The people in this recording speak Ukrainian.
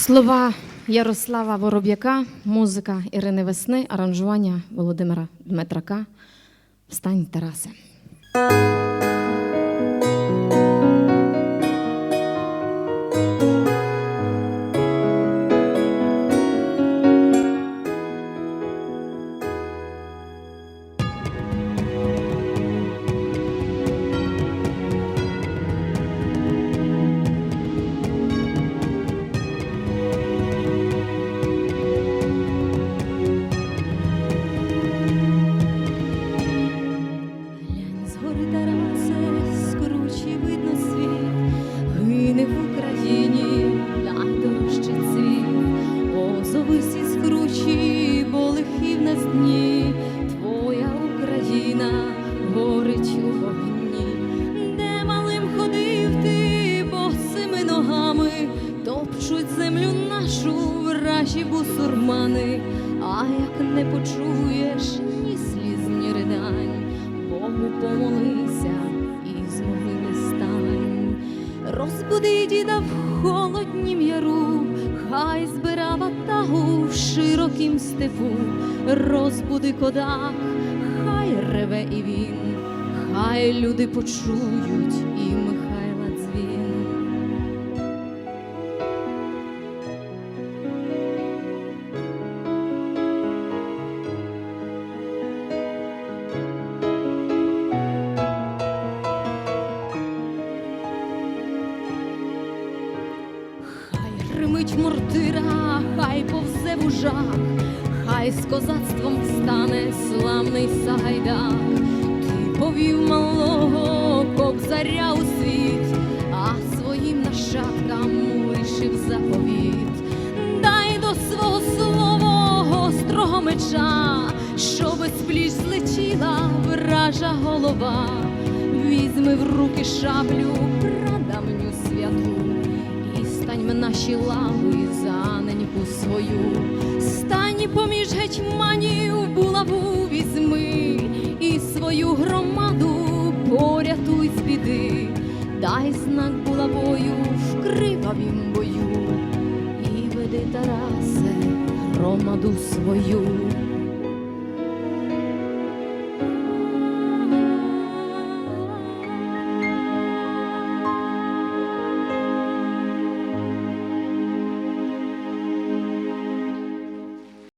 Слова Ярослава Вороб'яка, музика Ірини Весни, аранжування Володимира Дмитрака. Встань, Тарасе. Вражі бусурмани, а як не почуєш ні сліз, ні ридань. Богу помолися і з могили стань. Розбуди діда в холоднім яру, хай збира ватагу в широкім степу, розбуди кодак, хай реве і він, хай люди почують і Михайла гримить мортира, хай повзе вужак, хай з козацтвом встане славний Сагайдак. Ти повів малого кобзаря у світ, а своїм нащадкам лишив заповіт. Дай до свого слова гострого меча, щоби з пліч злетіла вража голова. Візьми в руки шаблю прадавню святу наші лави за неньку свою. Стань поміж гетьманів булаву візьми і свою громаду порятуй з біди. Дай знак булавою в кривавім бою і веди Тарасе громаду свою.